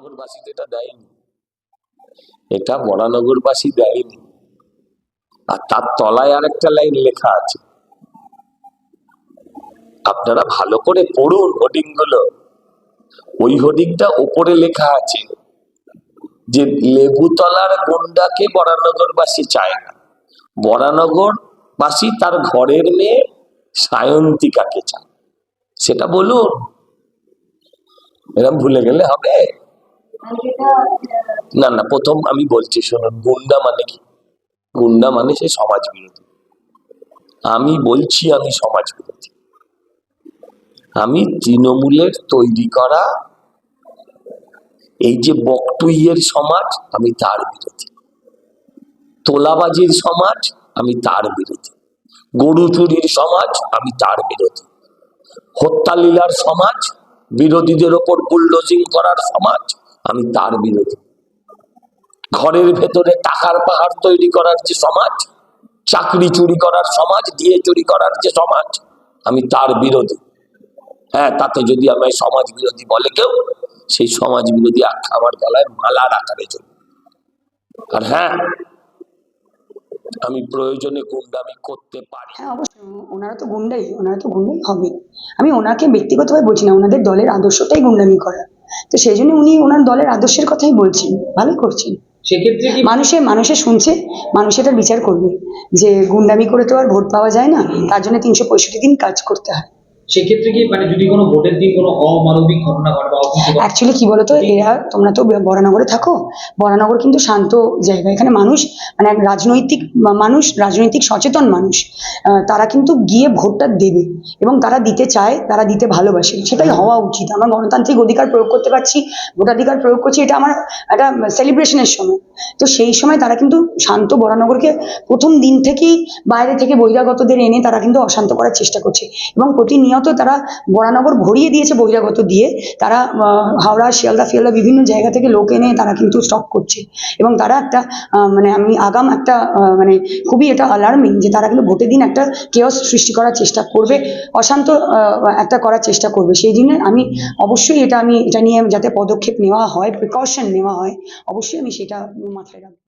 বরানগরবাসী তো এটা দেয়নি। এটা বরানগরবাসী দেয়নি। আর তার তলায় আর একটা লাইন লেখা আছে। আপনারা ভালো করে পড়ুন হোর্ডিংগুলো ওই হোর্ডিংটা ওপরে লেখা আছে যে লেবুতলার গুন্ডাকে বরানগরবাসী চায় না। বরানগরবাসী তার ঘরের মেয়ে সায়ন্তিকাকে চায়। সেটা বলুন। এরকম ভুলে গেলে হবে। না না, প্রথম আমি বলছি, শুনুন, গুন্ডা মানে কি? গুন্ডা মানে সে সমাজ বিরোধী আমি বলছি, আমি সমাজ বিরোধী আমি তৃণমূলের তৈরি করা এই যে বকটুইয়ের সমাজ, আমি তার বিরোধী। তোলাবাজির সমাজ, আমি তার বিরোধী। গরু চুরির সমাজ, আমি তার বিরোধী। হত্যালীলার সমাজ, বিরোধীদের ওপর বুলডোজিং করার সমাজ আমি তার বিরোধী। ঘরের ভেতরে টাকার পাহাড় তৈরি করার যে সমাজ, চাকরি চুরি করার সমাজ দিয়ে চুরি করার যে সমাজ, আমি তার বিরোধী। হ্যাঁ তাতে যদি আমায় সমাজ বিরোধী বলে কেউ, সেই সমাজ বিরোধী আমার গলায় মালার আকারে চলবে। আর হ্যাঁ আমি প্রয়োজনে গুন্ডামি করতে পারি। হ্যাঁ অবশ্যই। ওনারা তো গুন্ডাই ওনারা তো গুন্ডাই হবে। আমি ওনাকে ব্যক্তিগতভাবে বলছি না ওনাদের দলের আদর্শটাই গুন্ডামি করা। তো সেই জন্য উনি ওনার দলের আদর্শের কথাই বলছেন। ভালো করছেন। সেক্ষেত্রে কি মানুষে মানুষে শুনছে মানুষ এটার বিচার করবে। যে গুন্ডামি করে তো আর ভোট পাওয়া যায় না তার জন্য তিনশো পঁয়ষট্টি দিন কাজ করতে হয়। সেক্ষেত্রে কি মানে যদি কোনো ভোটের দিন কোনো অমানবিক ঘটনা ঘটে বা অ্যাকচুয়ালি কি বলতো? এরা তোমরা তো বরানগরে থাকো। বরানগর কিন্তু শান্ত জায়গা। এখানে মানুষ মানে রাজনৈতিক মানুষ রাজনৈতিক সচেতন মানুষ। তারা কিন্তু গিয়ে ভোটটা দেবে এবং তারা দিতে চায় তারা দিতে ভালোবাসে। সেটাই হওয়া উচিত। আমরা গণতান্ত্রিক অধিকার প্রয়োগ করতে পারছি ভোটাধিকার প্রয়োগ করছি এটা আমার একটা সেলিব্রেশনের সময়। তো সেই সময় তারা কিন্তু শান্ত বরানগরকে প্রথম দিন থেকেই বাইরে থেকে বহিরাগতদের এনে তারা কিন্তু অশান্ত করার চেষ্টা করছে। এবং প্রতিনিয়ত তারা বরানগর ভরিয়ে দিয়েছে বহিরাগত দিয়ে। তারা হাওড়া, শিয়ালদা, ফিয়ালদা বিভিন্ন জায়গা থেকে লোক এনে তারা কিন্তু স্টক করছে। এবং তারা একটা মানে আমি আগাম একটা মানে খুবই এটা অ্যালার্মিং যে তারা কিন্তু ভোটের দিন একটা কেয়স সৃষ্টি করার চেষ্টা করবে, অশান্ত একটা করার চেষ্টা করবে। সেই জন্য আমি অবশ্যই এটা আমি, এটা নিয়ে যাতে পদক্ষেপ নেওয়া হয় প্রিকশন নেওয়া হয়, অবশ্যই আমি সেটা মাথায় রাখব।